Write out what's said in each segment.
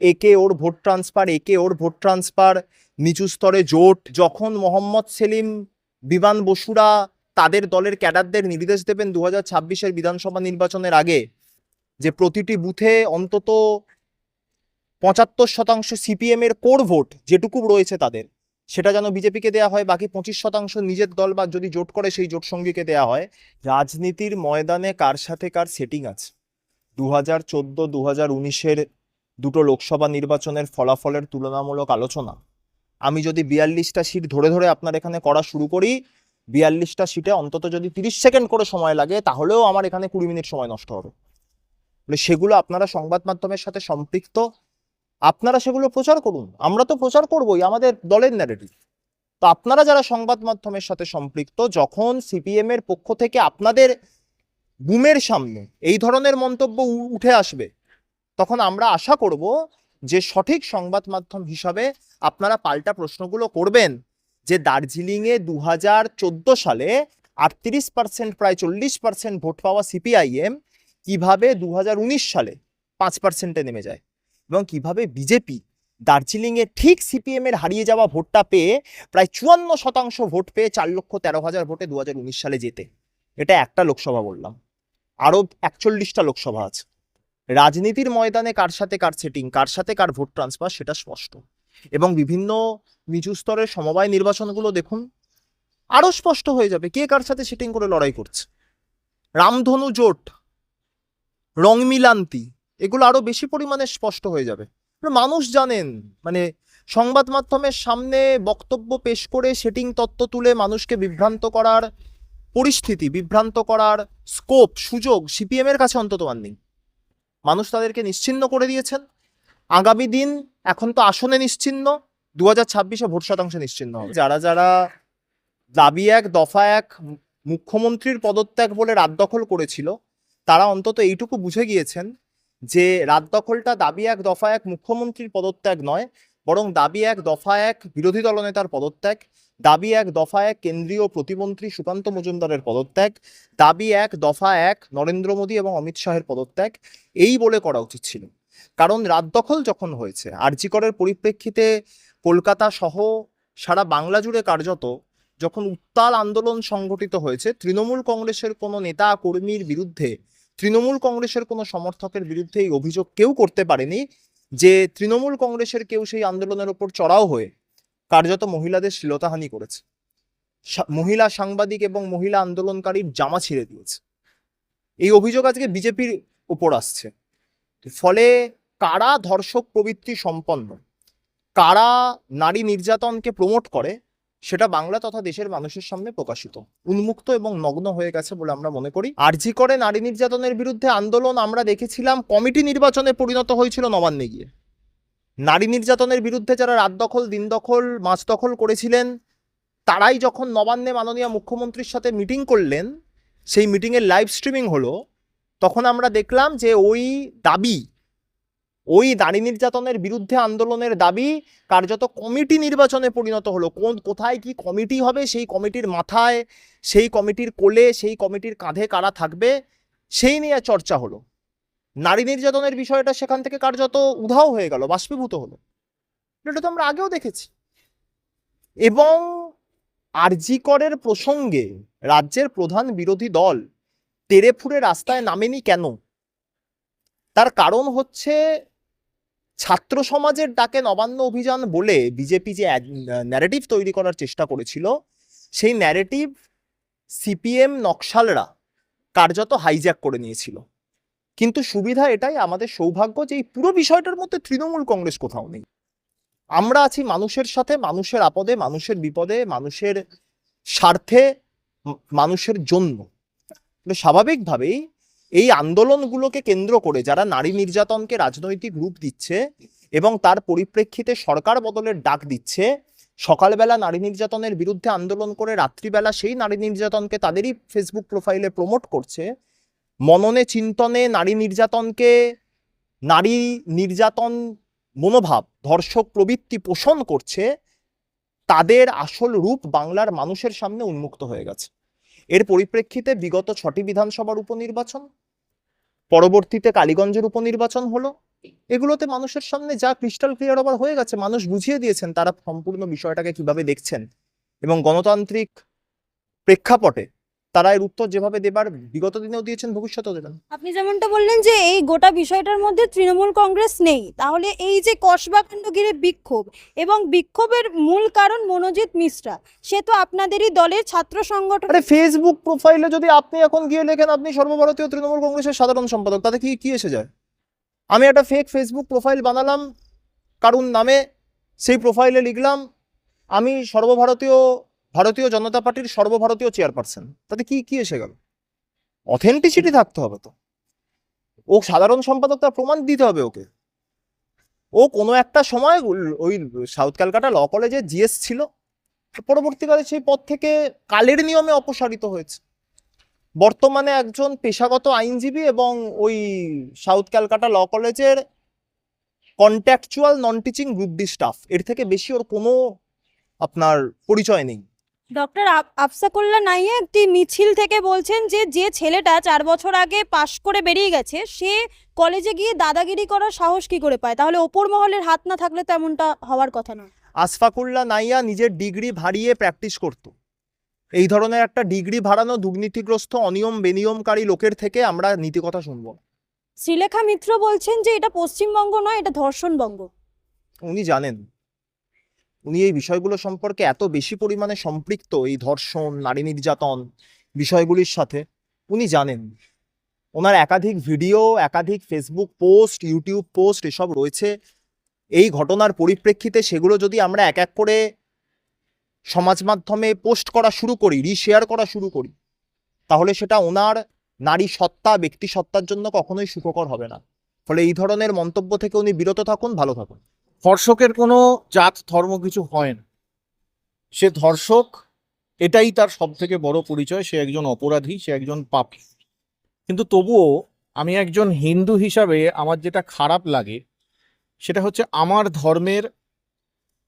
একে ওর vote transfer একে ওর vote transfer নিচু স্তরে জোট। যখন মোহাম্মদ সেলিম, বিমান বসুরা তাদের দলের ক্যাডারদের নির্দেশ দেবেন দু হাজার ছাব্বিশের বিধানসভা নির্বাচনের আগে যে প্রতিটি বুথে অন্তত পঁচাত্তর শতাংশ সিপিএম এর কোর ভোট যেটুকু রয়েছে তাদের, সেটা যেন বিজেপিকে দেওয়া হয়। বাকি পঁচিশ শতাংশ নিজের দল বা যদি জোট করে সেই জোট সঙ্গীকে দেওয়া হয়। রাজনীতির ময়দানে কার সাথে কার সেটিং আছে? দু হাজার চোদ্দ দু হাজার উনিশের দুটো লোকসভা নির্বাচনের ফলাফলের তুলনামূলক আলোচনা। আমি যদি বিয়াল্লিশটা সিট ধরে ধরে আপনার এখানে করা শুরু করি, বিয়াল্লিশটা সিটে অন্তত যদি তিরিশ সেকেন্ড করে সময় লাগে, তাহলেও আমার এখানে কুড়ি মিনিট সময় নষ্ট হবে। মানে সেগুলো আপনারা সংবাদ মাধ্যমের সাথে সম্পৃক্ত, আপনারা সেগুলো প্রচার করুন। আমরা তো প্রচার করবই, আমাদের দলের ন্যারেটিভ তো আপনারা যারা সংবাদ মাধ্যমের সাথে সম্পৃক্ত, যখন সিপিএম এর পক্ষ থেকে আপনাদের বুমের সামনে এই ধরনের মন্তব্য উঠে আসবে তখন আমরা আশা করব যে সঠিক সংবাদ মাধ্যম হিসাবে আপনারা পাল্টা প্রশ্নগুলো করবেন। যে দার্জিলিংয়ে দু হাজার চোদ্দ সালে আটত্রিশ পার্সেন্ট প্রায় চল্লিশ পার্সেন্ট ভোট পাওয়া সিপিআইএম কীভাবে দু হাজার উনিশ সালে পাঁচ পার্সেন্টে নেমে যায় এবং কীভাবে বিজেপি দার্জিলিংয়ে ঠিক সিপিএম এর হারিয়ে যাওয়া ভোটটা পেয়ে প্রায় চুয়ান্ন শতাংশ ভোট পেয়ে চার লক্ষ তেরো হাজার ভোটে দু সালে যেতে এটা একটা লোকসভা বললাম। আরও একচল্লিশটা লোকসভা আছে। রাজনীতির ময়দানে কার সাথে কার সেটিং কার সাথে কার ভোট ট্রান্সফার সেটা স্পষ্ট। এবং বিভিন্ন নিচু স্তরের সমবায় নির্বাচনগুলো দেখুন আরও স্পষ্ট হয়ে যাবে কে কার সাথে সেটিং করে লড়াই করছে। রামধনু জোট, রংমিলান্তি, এগুলো আরও বেশি পরিমাণে স্পষ্ট হয়ে যাবে। মানুষ জানেন মানে সংবাদ মাধ্যমের সামনে বক্তব্য পেশ করে সেটিং তত্ত্ব তুলে মানুষকে বিভ্রান্ত করার পরিস্থিতি, বিভ্রান্ত করার স্কোপ সুযোগ সিপিএম এর কাছে অন্তত আর নেই। মানুষ তাদেরকে নিশ্চিন্ন করে দিয়েছেন। আগামী দিন এখন তো আসনে নিশ্চিন্ন দু হাজার ছাব্বিশে ভোট শতাংশে নিশ্চিন্ন হবে। যারা যারা দাবি এক, দফা এক, মুখ্যমন্ত্রীর পদত্যাগ বলে রাত দখল করেছিল, তারা অন্তত এইটুকু বুঝে গিয়েছেন যে রাত দখলটা দাবি এক, দফা এক, মুখ্যমন্ত্রীর পদত্যাগ নয় বরং দাবি এক, দফা এক, বিরোধী দলনেতার পদত্যাগ। দাবি এক, দফা এক, কেন্দ্রীয় প্রতিমন্ত্রী সুকান্ত মজুমদারের পদত্যাগ। দাবি এক, দফা এক, নরেন্দ্র মোদী এবং অমিত শাহের পদত্যাগ। এই বলে করা উচিত ছিল। কারণ রাত দখল যখন হয়েছে আরজিকরের পরিপ্রেক্ষিতে কলকাতা সহ সারা বাংলা জুড়ে কার্যত যখন উত্তাল আন্দোলন সংগঠিত হয়েছে, তৃণমূল কংগ্রেসের কোনো নেতা কর্মীর বিরুদ্ধে, তৃণমূল কংগ্রেসের কোনো সমর্থকের বিরুদ্ধে এই অভিযোগ কেউ করতে পারেনি। যে তৃণমূল কংগ্রেসের কেউ সেই আন্দোলনের ওপর চড়াও হয়ে কার্যত মহিলাদের শ্লীলতাহানি করেছে। মহিলা সাংবাদিক এবং মহিলা আন্দোলনকারীর জামা ছিঁড়ে দিয়েছে। এই অভিযোগ আজকে বিজেপির উপর আসছে। ফলে কারা ধর্ষক প্রবৃত্তি সম্পন্ন? কারা নারী নির্যাতনকে প্রমোট করে? সেটা বাংলা তথা দেশের মানুষের সামনে প্রকাশিত। উন্মুক্ত এবং নগ্ন হয়ে গেছে বলে আমরা মনে করি। আরজি করে নারী নির্যাতনের বিরুদ্ধে আন্দোলন আমরা দেখেছিলাম, কমিটি নির্বাচনে পরিণত হয়েছিল নবান্নে গিয়ে। নারী নির্যাতনের বিরুদ্ধে যারা রাত দখল, দিন দখল মাছ দখল করেছিলেন, তারাই যখন নবান্নে মাননীয় মুখ্যমন্ত্রীর সাথে মিটিং করলেন, সেই মিটিংয়ের লাইভ স্ট্রিমিং হলো, তখন আমরা দেখলাম যে ওই দাবি ওই নারী নির্যাতনের বিরুদ্ধে আন্দোলনের দাবি কার্যত কমিটি নির্বাচনে পরিণত হলো। কোন, কোথায় কি কমিটি হবে, সেই কমিটির মাথায়, সেই কমিটির কোলে, সেই কমিটির কাঁধে কারা থাকবে, সেই নিয়ে চর্চা হলো। নারী নির্যাতনের বিষয়টা সেখান থেকে কার্যত উধাও হয়ে গেল, বাষ্পীভূত হলো। এটা তো আমরা আগেও দেখেছি। এবং আরজিকরের প্রসঙ্গে রাজ্যের প্রধান বিরোধী দল তেরে ফুরে রাস্তায় নামেনি কেন? তার কারণ হচ্ছে ছাত্র সমাজের ডাকে নবান্ন অভিযান বলে বিজেপি যে ন্যারেটিভ তৈরি করার চেষ্টা করেছিল, সেই ন্যারেটিভ সিপিএম নকশালরা কার্যত হাইজ্যাক করে নিয়েছিল। কিন্তু সুবিধা এটাই, আমাদের সৌভাগ্য যে এই পুরো বিষয়টার মধ্যে তৃণমূল কংগ্রেস কোথাও নেই। আমরা আছি মানুষের সাথে, মানুষের আপদে, মানুষের বিপদে, মানুষের স্বার্থে, মানুষের জন্য। স্বাভাবিকভাবেই এই আন্দোলনগুলোকে কেন্দ্র করে যারা নারী নির্যাতনকে রাজনৈতিক রূপ দিচ্ছে এবং তার পরিপ্রেক্ষিতে সরকার বদলের ডাক দিচ্ছে, সকালবেলা নারী নির্যাতনের বিরুদ্ধে আন্দোলন করে রাত্রিবেলা সেই নারী নির্যাতনকে তাদেরই ফেসবুক প্রোফাইলে প্রমোট করছে। মননে চিন্তনে নারী নির্যাতনকে, নারী নির্যাতন মনোভাব, ধর্ষক প্রবৃত্তি পোষণ করছে, তাদের আসল রূপ বাংলার মানুষের সামনে উন্মুক্ত হয়ে গেছে। এর পরিপ্রেক্ষিতে বিগত ছটি বিধানসভার উপনির্বাচন পরবর্তীতে কালীগঞ্জের উপনির্বাচন হলো। এগুলোতে মানুষের সামনে যা ক্রিস্টাল ক্লিয়ার ওভার হয়ে গেছে, মানুষ বুঝিয়ে দিয়েছেন তারা সম্পূর্ণ বিষয়টাকে কীভাবে দেখছেন। এবং গণতান্ত্রিক প্রেক্ষাপটে তারা এর উত্তর যেভাবে দেবার বিগত দিনেও দিয়েছেন ভবিষ্যতেও দেবেন। আপনি যেমনটা বললেন যে এই গোটা বিষয়টার মধ্যে তৃণমূল কংগ্রেস নেই তাহলে এই যে কসবাকাণ্ড ঘিরে বিক্ষোভ এবং বিক্ষোভের মূল কারণ মনোজিৎ মিশ্রা সে তো আপনাদেরই দলের ছাত্র সংগঠন। আরে ফেসবুক প্রোফাইলে যদি আপনি এখন গিয়ে লেখেন আপনি সর্বভারতীয় তৃণমূল কংগ্রেসের সাধারণ সম্পাদক তাতে কি কি এসে যায়? আমি একটা ফেক ফেসবুক প্রোফাইল বানালাম কারুর নামে সেই প্রোফাইলে লিখলাম আমি সর্বভারতীয় ভারতীয় জনতা পার্টির সর্বভারতীয় চেয়ারপারসন। তাতে কি কি এসে গেল? অথেন্টিসিটি থাকতে হবে তো। ও সাধারণ সম্পাদক, তার প্রমাণ দিতে হবে ওকে। ও কোনো একটা সময় ওই সাউথ ক্যালকাটা ল কলেজে জিএস ছিল। পরবর্তীকালে সেই পদ থেকে কালের নিয়মে অপসারিত হয়েছে। বর্তমানে একজন পেশাগত আইনজীবী এবং ওই সাউথ ক্যালকাটা ল কলেজের contractual non teaching group D staff. এর থেকে বেশি ওর কোনো আপনার পরিচয় নেই। ডক্টর আফসাকুল্লাহ নাইয়া একটি মিছিল থেকে বলছেন যে যে ছেলেটা চার বছর আগে পাশ করে বেরিয়ে গেছে সে কলেজে গিয়ে দাদাগিরি করার সাহস কি করে পায়? তাহলে ওপর মহলের হাত না থাকলে তেমনটা হওয়ার কথা নয়। আসফাকুল্লা নাইয়া নিজের ডিগ্রি ভারিয়ে প্র্যাকটিস করত। এই ধরনের একটা ডিগ্রি ভাড়ানো দুর্নীতিগ্রস্ত অনিয়ম বেনিয়মকারী লোকের থেকে আমরা নীতিকথা শুনব। না। শ্রীলেখা মিত্র বলছেন যে এটা পশ্চিমবঙ্গ নয় এটা ধর্ষণবঙ্গ। উনি জানেন। উনি এই বিষয়গুলো সম্পর্কে এত বেশি পরিমাণে সম্পৃক্ত, এই ধর্ষণ, নারী নির্যাতন বিষয়গুলির সাথে, উনি জানেন। ওনার একাধিক ভিডিও, একাধিক ফেসবুক পোস্ট ইউটিউব পোস্ট এসব রয়েছে। এই ঘটনার পরিপ্রেক্ষিতে সেগুলো যদি আমরা এক এক করে সমাজ মাধ্যমে পোস্ট করা শুরু করি রিশেয়ার করা শুরু করি, তাহলে সেটা ওনার নারী সত্তা, ব্যক্তি সত্তার জন্য কখনোই সুখকর হবে না। ফলে এই ধরনের মন্তব্য থেকে উনি বিরত থাকুন, ভালো থাকুন। ধর্ষকের কোনো জাত, ধর্ম কিছু হয় না। সে ধর্ষক, এটাই তার সব থেকে বড় পরিচয়। সে একজন অপরাধী, সে একজন পাপী। কিন্তু তবুও আমি একজন হিন্দু হিসাবে আমার যেটা খারাপ লাগে, সেটা হচ্ছে আমার ধর্মের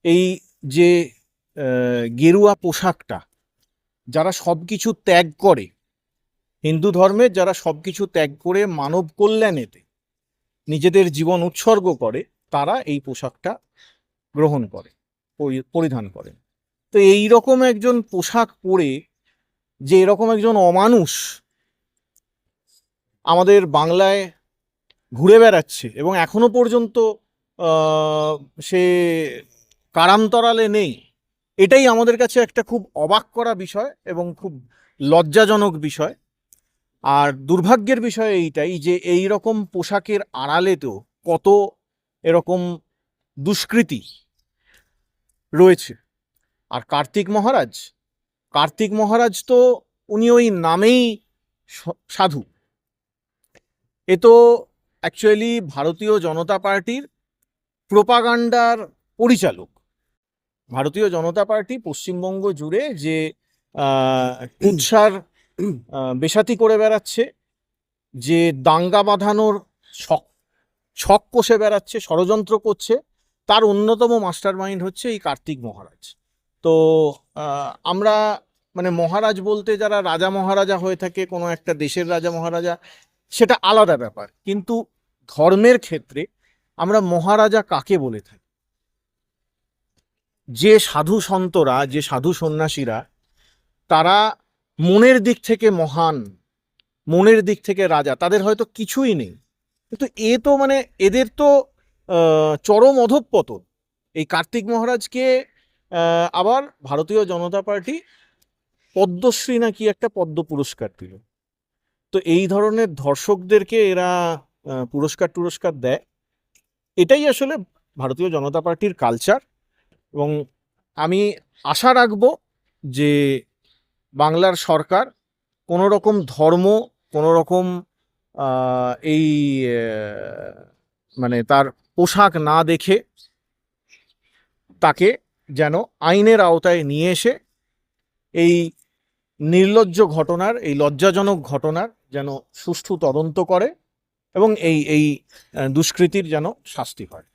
এই যে গেরুয়া পোশাকটা, যারা সব কিছু ত্যাগ করে, হিন্দু ধর্মের যারা সব কিছু ত্যাগ করে মানব কল্যাণেতে নিজেদের জীবন উৎসর্গ করে তারা এই পোশাকটা গ্রহণ করে, পরি- পরিধান করে। তো এই রকম একজন পোশাক পরে যে এরকম একজন অমানুষ আমাদের বাংলায় ঘুরে বেড়াচ্ছে এবং এখনও পর্যন্ত সে কারান্তরালে নেই, এটাই আমাদের কাছে একটা খুব অবাক করা বিষয় এবং খুব লজ্জাজনক বিষয়। আর দুর্ভাগ্যের বিষয় এইটাই যে এই রকম পোশাকের আড়ালেতেও কত এরকম দুষ্কৃতি রয়েছে। আর কার্তিক মহারাজ কার্তিক মহারাজ তো উনি ওই নামেই সাধু। এ তো অ্যাকচুয়ালি ভারতীয় জনতা পার্টির প্রোপাগান্ডার পরিচালক। ভারতীয় জনতা পার্টি পশ্চিমবঙ্গ জুড়ে যে কুৎসার বেসাতি করে বেড়াচ্ছে, যে দাঙ্গা বাঁধানোর ছক ছক কষে বেড়াচ্ছে, ষড়যন্ত্র করছে। তার অন্যতম মাস্টার মাইন্ড হচ্ছে এই কার্তিক মহারাজ। তো আমরা মানে মহারাজ বলতে যারা রাজা মহারাজা হয়ে থাকে, কোনো একটা দেশের রাজা মহারাজা, সেটা আলাদা ব্যাপার। কিন্তু ধর্মের ক্ষেত্রে আমরা মহারাজা কাকে বলে থাকি? যে সাধু সন্তরা, যে সাধু সন্ন্যাসীরা, তারা মনের দিক থেকে মহান, মনের দিক থেকে রাজা, তাদের হয়তো কিছুই নেই। কিন্তু এ তো মানে এদের তো চরম অধঃপতন। এই কার্তিক মহারাজকে আবার ভারতীয় জনতা পার্টি পদ্মশ্রী নাকি একটা পদ্ম পুরস্কার দিল। তো এই ধরনের ধর্ষকদেরকে এরা পুরস্কার টুরস্কার দেয়। এটাই আসলে ভারতীয় জনতা পার্টির কালচার এবং আমি আশা রাখব যে বাংলার সরকার কোনো রকম ধর্ম কোনো রকম এই মানে তার পোশাক না দেখে তাকে যেন আইনের আওতায় নিয়ে এসে এই নির্লজ্জ ঘটনার, এই লজ্জাজনক ঘটনার যেন সুষ্ঠু তদন্ত করে এবং এই এই দুষ্কৃতির যেন শাস্তি হয়।